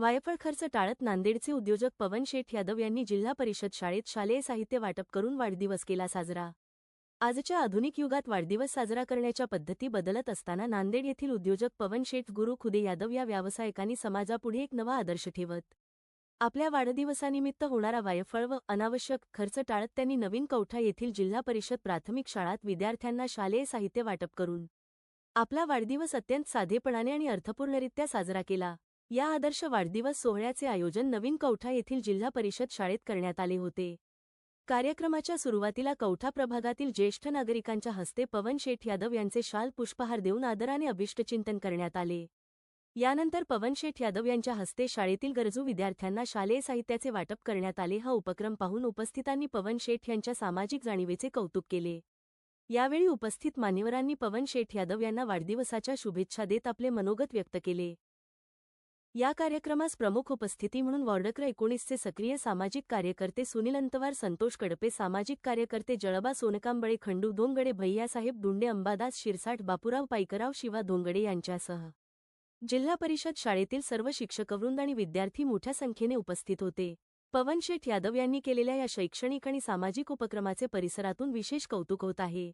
वायफळ खर्च टाळत नांदेडचे उद्योजक पवन शेठ यादव यांनी जिल्हा परिषद शाळेत शालेय साहित्य वाटप करून वाढदिवस केला साजरा. आजच्या आधुनिक युगात वाढदिवस साजरा करण्याच्या पद्धती बदलत असताना नांदेड येथील उद्योजक पवन शेठ गुरु खुदे यादव या व्यावसायिकांनी समाजापुढे एक नवा आदर्श ठेवत. आपल्या वाढदिवसानिमित्त होणारा वायफळ व अनावश्यक खर्च टाळत त्यांनी नवीन कौठा येथील जिल्हा परिषद प्राथमिक शाळात विद्यार्थ्यांना शालेय साहित्य वाटप करून. आपला वाढदिवस अत्यंत साधेपणाने आणि अर्थपूर्णरित्या साजरा केला. या आदर्श वाढदिवस सोहळ्याचे आयोजन नवीन कौठा येथील जिल्हा परिषद शाळेत करण्यात आले होते. कार्यक्रमाच्या सुरुवातीला कौठा प्रभागातील ज्येष्ठ नागरिकांच्या हस्ते पवन शेठ यादव यांचे शाल पुष्पहार देऊन आदराने अभिष्टचिंतन करण्यात आले. यानंतर पवन शेठ यादव यांच्या हस्ते शाळेतील गरजू विद्यार्थ्यांना शालेय साहित्याचे वाटप करण्यात आले. हा उपक्रम पाहून उपस्थितांनी पवन शेठ यांच्या सामाजिक जाणीवेचे कौतुक केले. यावेळी उपस्थित मान्यवरांनी पवन शेठ यादव यांना वाढदिवसाच्या शुभेच्छा देत आपले मनोगत व्यक्त केले. या कार्यक्रमास प्रमुख उपस्थिती म्हणून वॉर्डक्र एकोणीसचे सक्रिय सामाजिक कार्यकर्ते सुनील अंतवार संतोष कडपे सामाजिक कार्यकर्ते जळबा सोनकांबळे खंडू धोंगडे भैयासाहेब दुंडे अंबादास शिरसाट बापूराव पायकराव शिवा धोंगडे यांच्यासह. जिल्हा परिषद शाळेतील सर्व शिक्षकवृंद आणि विद्यार्थी मोठ्या संख्येने उपस्थित होते. पवन शेठ यादव यांनी केलेल्या या शैक्षणिक आणि सामाजिक उपक्रमाचे परिसरातून विशेष कौतुक होत आहे.